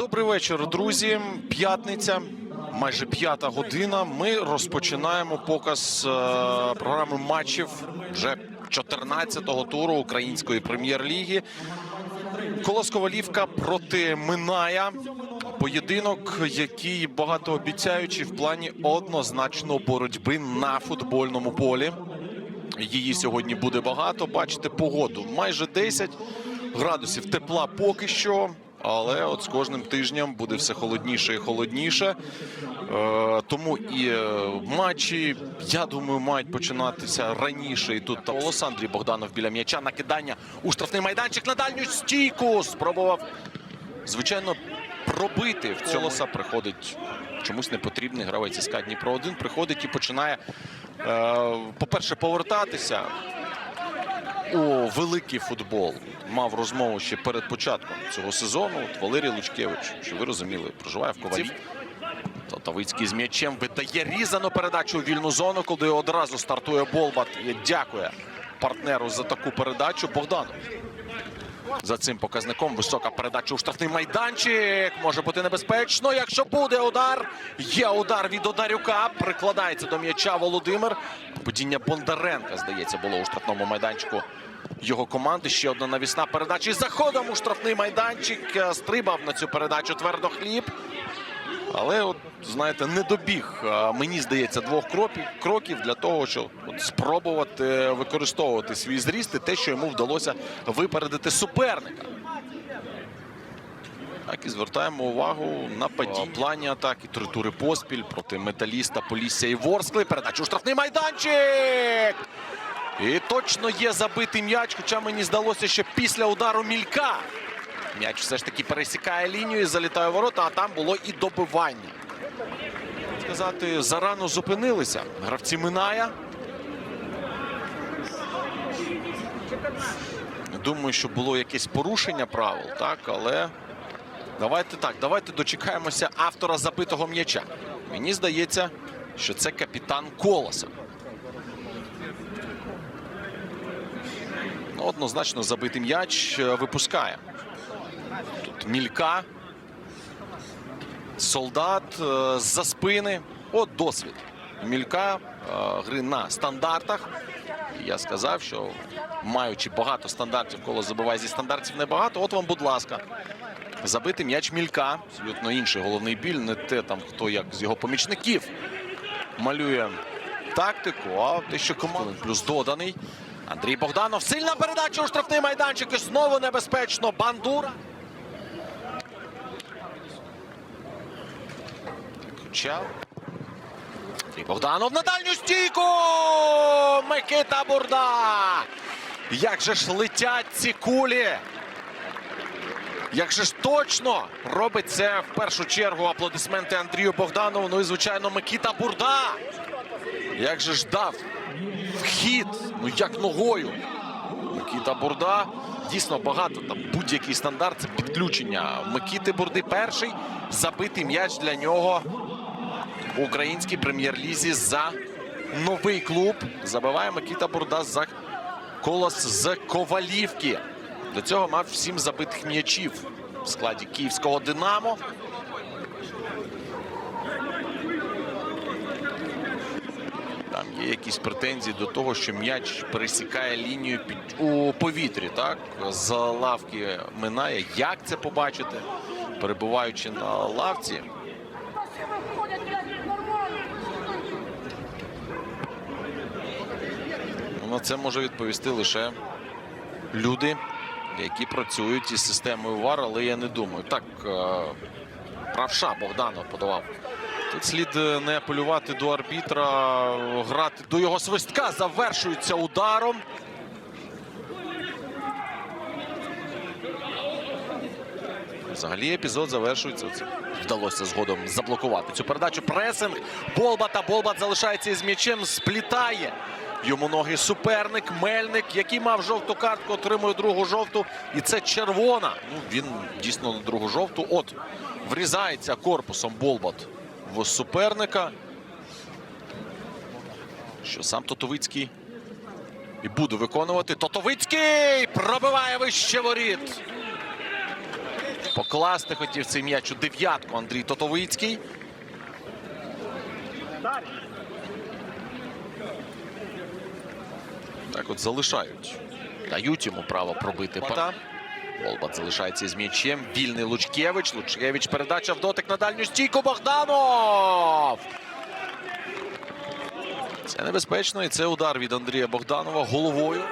Добрий вечір, друзі. П'ятниця, майже п'ята година. Ми розпочинаємо показ е, програми матчів вже 14-го туру української прем'єр-ліги. Колос Ковалівка проти Миная. Поєдинок, який багатообіцяючий в плані однозначно боротьби на футбольному полі. Її сьогодні буде багато. Бачите, погоду майже 10 градусів тепла поки що. Але от з кожним тижнем буде все холодніше і холодніше. Е, тому і е, матчі, я думаю, мають починатися раніше. І тут Олос Андрій Богданов біля м'яча. Накидання у штрафний майданчик на дальню стійку. Спробував, звичайно, пробити в цьолоса. Приходить чомусь непотрібний гравець із Дніпро 1 Приходить і починає, е, по-перше, повертатися у великий футбол. Мав розмову ще перед початком цього сезону. От Валерій Лучкевич, що ви розуміли, проживає в Ковалі. Татовицький з м'ячем видає різану передачу у вільну зону, коли одразу стартує Болбат і дякує партнеру за таку передачу. Богдану. За цим показником висока передача у штрафний майданчик. Може бути небезпечно. Якщо буде удар, є удар від Одарюка. Прикладається до м'яча Володимир. Падіння Бондаренка, здається, було у штрафному майданчику його команди. Ще одна навісна передача. І заходом у штрафний майданчик. Е, Стрибав на цю передачу твердо хліб. Але, от, знаєте, не добіг, мені здається, двох кроків, для того, щоб от, спробувати використовувати свій зріст і те, що йому вдалося випередити суперника. Так і звертаємо увагу на падіння. плані атаки. Три тури поспіль проти металіста, Полісся і Ворскли. Передача у штрафний майданчик. І точно є забитий м'яч, хоча мені здалося, що після удару мілька м'яч все ж таки пересікає лінію і залітає в ворота, а там було і добивання. Сказати, зарано зупинилися. Гравці Миная. Думаю, що було якесь порушення правил, так, але давайте так, давайте дочекаємося автора забитого м'яча. Мені здається, що це капітан Колоса. Ну, однозначно забитий м'яч е, випускає. Тут мілька. Солдат е, з-за спини. От досвід. Мілька е, гри на стандартах. Я сказав, що маючи багато стандартів, коло забиває зі стандартів небагато. От вам, будь ласка. Забити м'яч мілька. Абсолютно інший головний біль. Не те там, хто як з його помічників малює тактику, а те, що команда плюс доданий. Андрій Богданов. Сильна передача у штрафний майданчик. І знову небезпечно. Бандура. Хоча. Андрій Богданов на дальню стійку. Микита Бурда. Як же ж летять ці кулі? Як же ж точно робить це в першу чергу аплодисменти Андрію Богданову. Ну і звичайно, Микита Бурда. Як же ж дав вхід, ну як ногою. Микита Бурда. Дійсно багато там будь-який стандарт. Це підключення Микіти Бурди. Перший забитий м'яч для нього у українській прем'єр-лізі за новий клуб. Забиває Микита Бурда за колос з Ковалівки. До цього мав сім забитих м'ячів в складі київського Динамо. Там є якісь претензії до того, що м'яч пересікає лінію під у повітрі, так з лавки минає. Як це побачити, перебуваючи на лавці? Ну, На це може відповісти лише люди, які працюють із системою ВАР, але я не думаю. Так, е, правша Богданов подавав. Тут слід е, не апелювати до арбітра, грати до його свистка. Завершується ударом. Взагалі епізод завершується. Вдалося згодом заблокувати цю передачу. Пресинг Болбата. Болбат залишається із м'ячем, сплітає. Йому ноги суперник, Мельник, який мав жовту картку, отримує другу жовту. І це червона. Ну, він дійсно на другу жовту. От врізається корпусом Болбат в суперника. Що сам Тотовицький і буде виконувати. Тотовицький пробиває вище воріт. Покласти хотів цей м'яч у дев'ятку Андрій Тотовицький. Так от залишають. Дають йому право пробити пата. Болбат залишається із м'ячем. Вільний Лучкевич. Лучкевич передача в дотик на дальню стійку. Богданов! Це небезпечно. І це удар від Андрія Богданова головою.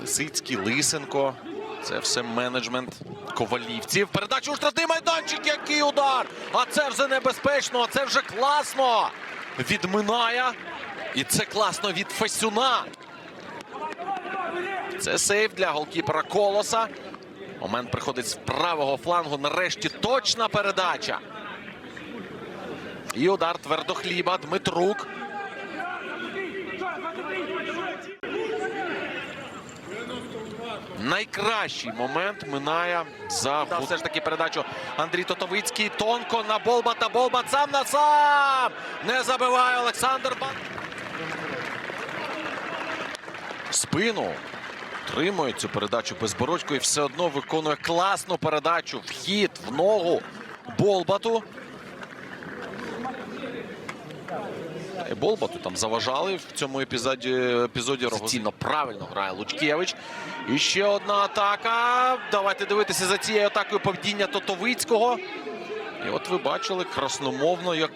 Лисицький, Лисенко. Це все менеджмент ковалівців. Передача у штрафний майданчик. Який удар! А це вже небезпечно, а це вже класно. Від Миная. І це класно від Фесюна. Це сейв для голкіпера Колоса. Момент приходить з правого флангу. Нарешті точна передача. І удар твердохліба. Дмитрук. Найкращий момент минає за Та все ж таки передачу Андрій Тотовицький. Тонко на Болбата. Болбат сам на сам. Не забиває Олександр Бан. Спину. Тримує цю передачу безбородько і все одно виконує класну передачу. Вхід в ногу Болбату. І Болбату там заважали в цьому епізоді. епізоді Позиційно правильно грає Лучкевич. І ще одна атака. Давайте дивитися за цією атакою поведіння Тотовицького. І от ви бачили красномовно, як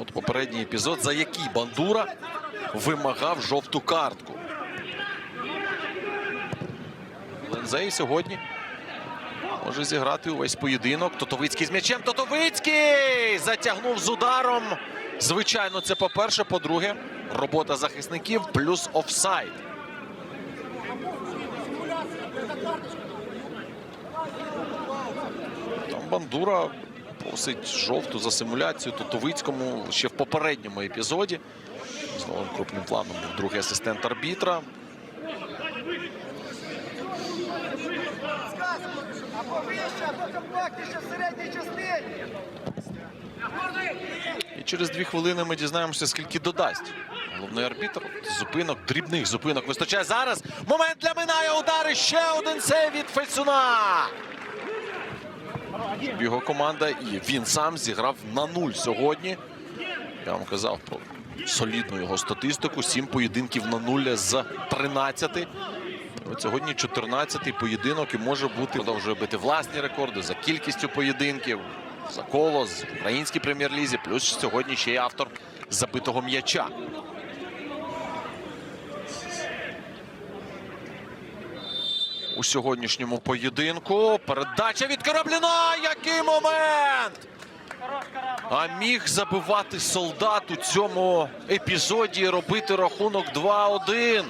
от попередній епізод, за який Бандура вимагав жовту картку. Лензей сьогодні може зіграти увесь поєдинок. Тотовицький з м'ячем. Тотовицький затягнув з ударом. Звичайно, це по-перше. По-друге, робота захисників плюс офсайд. Там Бандура просить жовту за симуляцію Тотовицькому ще в попередньому епізоді. Знову крупним планом був другий асистент арбітра. І через дві хвилини ми дізнаємося, скільки додасть. Головний арбітр зупинок, дрібних зупинок вистачає зараз. Момент для Минає удари. Ще один сейв від Його команда і він сам зіграв на нуль сьогодні. Я вам казав про солідну його статистику. Сім поєдинків на нуль з 13. От сьогодні 14-й поєдинок і може бути продовжує бити власні рекорди за кількістю поєдинків, за колос в українській прем'єр-лізі. Плюс сьогодні ще й автор забитого м'яча. У сьогоднішньому поєдинку передача від. Який момент! А міг забивати солдат у цьому епізоді робити рахунок 2-1.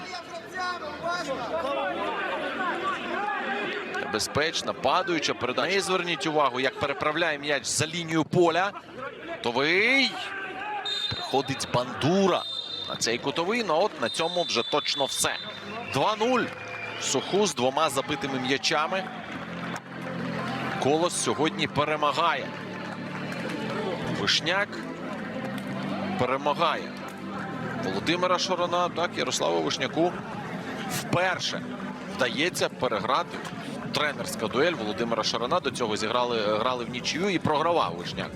Небезпечна, падаюча передача. І зверніть увагу, як переправляє м'яч за лінію поля. Готовий. Приходить бандура на цей кутовий. Ну от на цьому вже точно все. 2-0. Суху з двома забитими м'ячами. Колос сьогодні перемагає. Вишняк перемагає Володимира Шорона. Так, Ярославу Вишняку вперше вдається переграти тренерська дуель Володимира Шарана. До цього зіграли грали в нічию і програвав Вишняк.